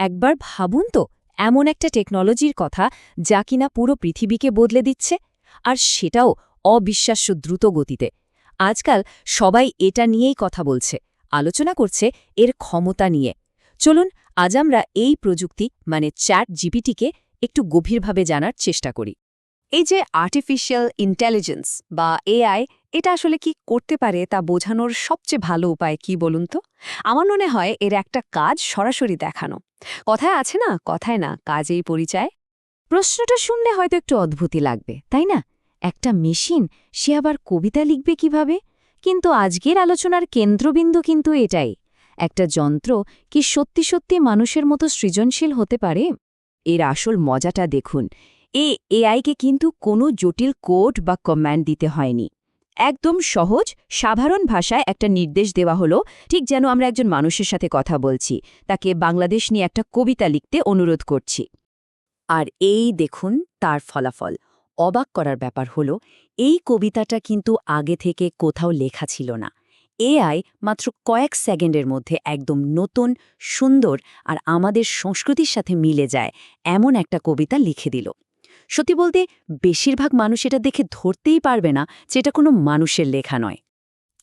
একবার ভাবুন তো, এমন একটা টেকনোলজির কথা যা কিনা পুরো পৃথিবীকে বদলে দিচ্ছে। আর সেটাও অবিশ্বাস্য দ্রুত গতিতে। আজকাল সবাই এটা নিয়েই কথা বলছে, আলোচনা করছে এর ক্ষমতা নিয়ে। চলুন, আজ আমরা এই প্রযুক্তি মানে চ্যাট জিপিটিকে একটু গভীরভাবে জানার চেষ্টা করি। এই যে আর্টিফিশিয়াল ইন্টেলিজেন্স বা এআই এটা আসলে কি করতে পারে তা বোঝানোর সবচেয়ে ভালো উপায় কি বলুন তো? আমার মনে হয় এর একটা কাজ সরাসরি দেখানো। কথায় আছে না, কথায় না, কাজেই পরিচয়। প্রশ্নটা শুনলে হয়তো একটু অদ্ভুতই লাগবে, তাই না? একটা মেশিন, সে আবার কবিতা লিখবে কীভাবে? কিন্তু আজকের আলোচনার কেন্দ্রবিন্দু কিন্তু এটাই। একটা যন্ত্র কি সত্যি সত্যি মানুষের মতো সৃজনশীল হতে পারে? এর আসল মজাটা দেখুন। এ এআইকে কিন্তু কোনো জটিল কোড বা কম্যান্ড দিতে হয়নি। একদম সহজ, সাধারণ ভাষায় একটা নির্দেশ দেওয়া হলো, ঠিক যেন আমরা একজন মানুষের সাথে কথা বলছি, তাকে বাংলাদেশ নিয়ে একটা কবিতা লিখতে অনুরোধ করছি। আর এই দেখুন তার ফলাফল। অবাক করার ব্যাপার হলো, এই কবিতাটা কিন্তু আগে থেকে কোথাও লেখা ছিল না। এআই মাত্র কয়েক সেকেন্ডের মধ্যে একদম নতুন, সুন্দর আর আমাদের সংস্কৃতির সাথে মিলে যায়, এমন একটা কবিতা লিখে দিল। সত্যি বলতে, বেশিরভাগ মানুষ এটা দেখে ধরতেই পারবে না যে এটা কোনো মানুষের লেখা নয়।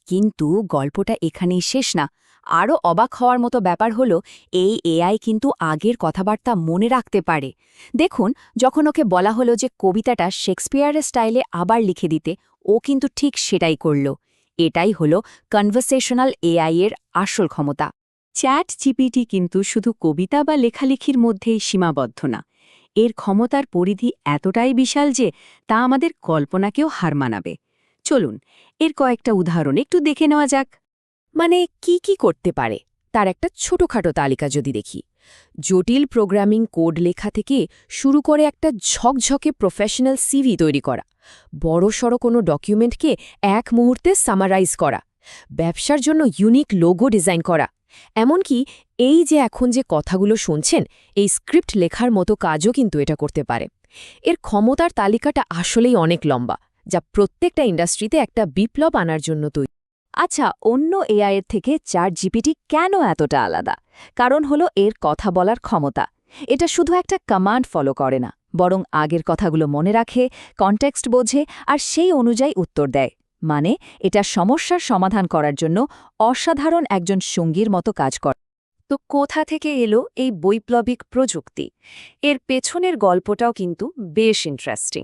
কিন্তু গল্পটা এখানেই শেষ না। আরও অবাক হওয়ার মতো ব্যাপার হলো, এই এআই কিন্তু আগের কথাবার্তা মনে রাখতে পারে। দেখুন, যখন ওকে বলা হলো যে কবিতাটা শেক্সপিয়ারের স্টাইলে আবার লিখে দিতে, ও কিন্তু ঠিক সেটাই করল। এটাই হলো কনভারসেশনাল এআই এর আসল ক্ষমতা। চ্যাট জিপিটি কিন্তু শুধু কবিতা বা লেখালেখির মধ্যেই সীমাবদ্ধ না। এর ক্ষমতার পরিধি এতটাই বিশাল যে তা আমাদের কল্পনাকেও হার মানাবে। চলুন, এর কয়েকটা উদাহরণ একটু দেখে নেওয়া যাক। মানে কি কি করতে পারে? তার একটা ছোটখাটো তালিকা যদি দেখি। জটিল প্রোগ্রামিং কোড লেখা থেকে শুরু করে একটা ঝকঝকে প্রফেশনাল সিভি তৈরি করা। বড়সড় কোনো ডকুমেন্টকে এক মুহূর্তে সামারাইজ করা। ব্যবসার জন্য ইউনিক লোগো ডিজাইন করা। এমনকি এই যে এখন যে কথাগুলো শুনছেন, এই স্ক্রিপ্ট লেখার মতো কাজও কিন্তু এটা করতে পারে। এর ক্ষমতার তালিকাটা আসলেই অনেক লম্বা, যা প্রত্যেকটা ইন্ডাস্ট্রিতে একটা বিপ্লব আনার জন্য তৈরি আচ্ছা অন্য এআইয়ের থেকে চার জিপিটি কেন এতটা আলাদা? কারণ হলো এর কথা বলার ক্ষমতা। এটা শুধু একটা কমান্ড ফলো করে না, বরং আগের কথাগুলো মনে রাখে, কনটেক্সট বোঝে, আর সেই অনুযায়ী উত্তর দেয়। মানে এটা সমস্যার সমাধান করার জন্য অসাধারণ একজন সঙ্গীর মতো কাজ করে। তো কোথা থেকে এলো এই বৈপ্লবিক প্রযুক্তি? এর পেছনের গল্পটাও কিন্তু বেশ ইন্টারেস্টিং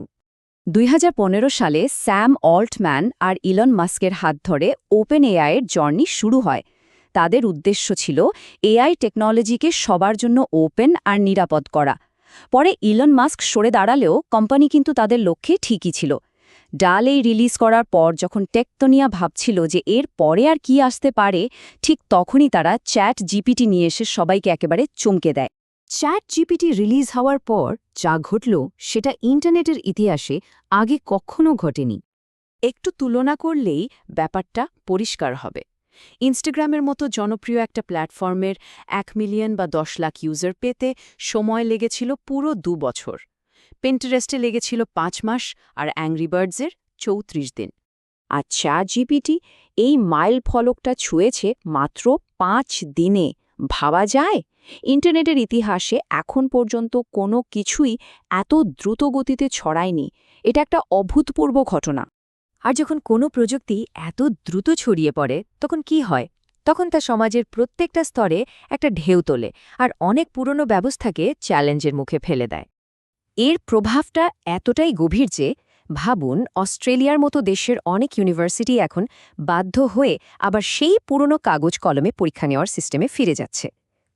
দুই হাজার পনেরো সালে স্যাম অল্টম্যান আর ইলন মাস্কের হাত ধরে ওপেন এআইয়ের জার্নি শুরু হয়। তাদের উদ্দেশ্য ছিল এআই টেকনোলজিকে সবার জন্য ওপেন আর নিরাপদ করা। পরে ইলন মাস্ক সরে দাঁড়ালেও কোম্পানি কিন্তু তাদের লক্ষ্যে ঠিকই ছিল। ডাল রিলিজ করার পর যখন টেকতনিয়া ভাবছিল যে এর পরে আর কি আসতে পারে, ঠিক তখনই তারা চ্যাট জিপিটি নিয়ে এসে সবাইকে একেবারে চমকে দেয়। চ্যাট জিপিটি রিলিজ হওয়ার পর যা ঘটল সেটা ইন্টারনেটের ইতিহাসে আগে কখনো ঘটেনি। একটু তুলনা করলেই ব্যাপারটা পরিষ্কার হবে। ইনস্টাগ্রামের মতো জনপ্রিয় একটা প্ল্যাটফর্মের এক মিলিয়ন বা দশ লাখ ইউজার পেতে সময় লেগেছিল পুরো দু বছর। পেন্টারেস্টে লেগেছিল পাঁচ মাস আর অ্যাংরি বার্ডসের চৌত্রিশ দিন। আর চ্যাট জিপিটি এই মাইল ফলকটা ছুঁয়েছে মাত্র পাঁচ দিনে। ভাবা যায়? ইন্টারনেটের ইতিহাসে এখন পর্যন্ত কোনো কিছুই এত দ্রুত গতিতে ছড়ায়নি। এটা একটা অভূতপূর্ব ঘটনা। আর যখন কোনো প্রযুক্তি এত দ্রুত ছড়িয়ে পড়ে, তখন কি হয়? তখন তা সমাজের প্রত্যেকটা স্তরে একটা ঢেউ তোলে, আর অনেক পুরনো ব্যবস্থাকে চ্যালেঞ্জের মুখে ফেলে দেয়। এর প্রভাবটা এতটাই গভীর যে, ভাবুন অস্ট্রেলিয়ার মতো দেশের অনেক ইউনিভার্সিটি এখন বাধ্য হয়ে আবার সেই পুরনো কাগজ কলমে পরীক্ষা নেওয়ার সিস্টেমে ফিরে যাচ্ছে।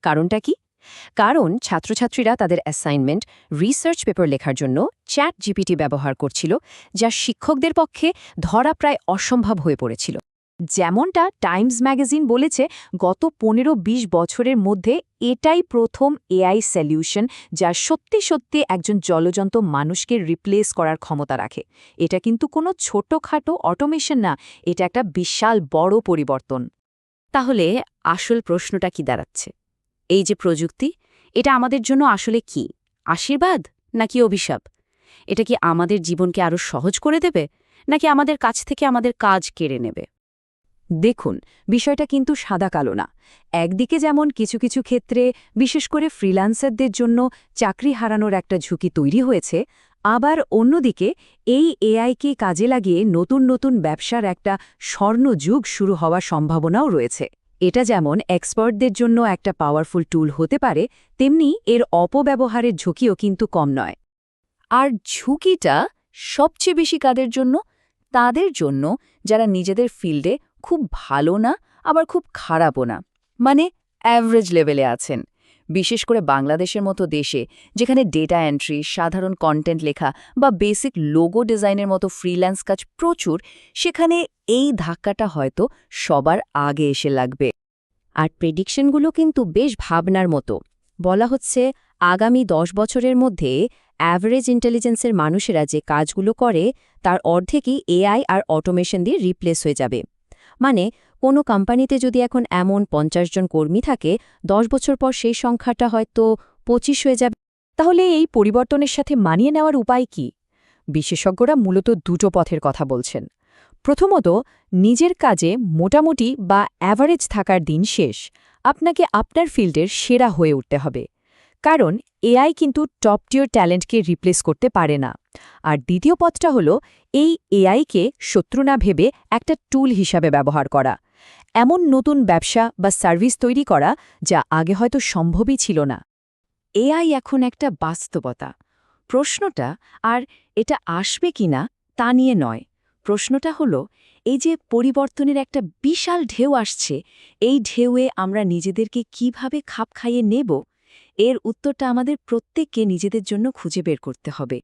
কারণটা কি? কারণ ছাত্রছাত্রীরা তাদের অ্যাসাইনমেন্ট, রিসার্চ পেপার লেখার জন্য চ্যাট জিপিটি ব্যবহার করছিল, যা শিক্ষকদের পক্ষে ধরা প্রায় অসম্ভব হয়ে পড়েছিল। যেমনটা টাইমস ম্যাগাজিন বলেছে, গত পনেরো ২০ বছরের মধ্যে এটাই প্রথম এআই সলিউশন যা সত্যি সত্যি একজন জলজন্ত মানুষকে রিপ্লেস করার ক্ষমতা রাখে। এটা কিন্তু কোনো ছোটখাটো অটোমেশন না, এটা একটা বিশাল বড় পরিবর্তন। তাহলে আসল প্রশ্নটা কি দাঁড়াচ্ছে? এই যে প্রযুক্তি, এটা আমাদের জন্য আসলে কি, আশীর্বাদ নাকি অভিশাপ? এটা কি আমাদের জীবনকে আরও সহজ করে দেবে, নাকি আমাদের কাছ থেকে আমাদের কাজ কেড়ে নেবে? দেখুন, বিষয়টা কিন্তু সাদা কালো না। একদিকে যেমন কিছু কিছু ক্ষেত্রে, বিশেষ করে ফ্রিল্যান্সারদের জন্য চাকরি হারানোর একটা ঝুঁকি তৈরি হয়েছে, আবার অন্যদিকে এই এআইকে কাজে লাগিয়ে নতুন নতুন ব্যবসার একটা স্বর্ণযুগ শুরু হওয়ার সম্ভাবনাও রয়েছে। এটা যেমন এক্সপার্টদের জন্য একটা পাওয়ারফুল টুল হতে পারে, তেমনি এর অপব্যবহারের ঝুঁকিও কিন্তু কম নয়। আর ঝুঁকিটা সবচেয়ে বেশি কাদের জন্য? তাদের জন্য যারা নিজেদের ফিল্ডে খুব ভালো না, আবার খুব খারাপও না। মানে অ্যাভারেজ লেভেলে আছেন। বিশেষ করে বাংলাদেশের মতো দেশে, যেখানে ডেটা এন্ট্রি সাধারণ কন্টেন্ট লেখা বা বেসিক লোগো ডিজাইনের মতো ফ্রিল্যান্স কাজ প্রচুর, সেখানে এই ধাক্কাটা হয়তো সবার আগে এসে লাগবে। আর প্রেডিকশনগুলো কিন্তু বেশ ভাবনার মতো। বলা হচ্ছে, আগামী দশ বছরের মধ্যে অ্যাভারেজ ইন্টেলিজেন্সের মানুষেরা যে কাজগুলো করে, তার অর্ধেকই এআই আর অটোমেশন দিয়ে রিপ্লেস হয়ে যাবে। মানে কোনো কোম্পানিতে যদি এখন এমন পঞ্চাশ জন কর্মী থাকে, দশ বছর পর সেই সংখ্যাটা হয়তো পঁচিশ হয়ে যাবে। তাহলে এই পরিবর্তনের সাথে মানিয়ে নেওয়ার উপায় কি? বিশেষজ্ঞরা মূলত দুটো পথের কথা বলছেন। প্রথমত, নিজের কাজে মোটামুটি বা অ্যাভারেজ থাকার দিন শেষ। আপনাকে আপনার ফিল্ডের সেরা হয়ে উঠতে হবে। কারণ এআই কিন্তু টপ টিয়ার ট্যালেন্টকে রিপ্লেস করতে পারে না। আর দ্বিতীয় পথটা হল এই এআইকে শত্রু না ভেবে একটা টুল হিসাবে ব্যবহার করা। এমন নতুন ব্যবসা বা সার্ভিস তৈরি করা যা আগে হয়তো সম্ভবই ছিল না। এআই এখন একটা বাস্তবতা। প্রশ্নটা, আর এটা আসবে কিনা তা নিয়ে নয়। প্রশ্নটা হলো, এই যে পরিবর্তনের একটা বিশাল ঢেউ আসছে, এই ঢেউয়ে আমরা নিজেদেরকে কীভাবে খাপ খাইয়ে নেব? এর উত্তরটা আমাদের প্রত্যেককে নিজেদের জন্য খুঁজে বের করতে হবে।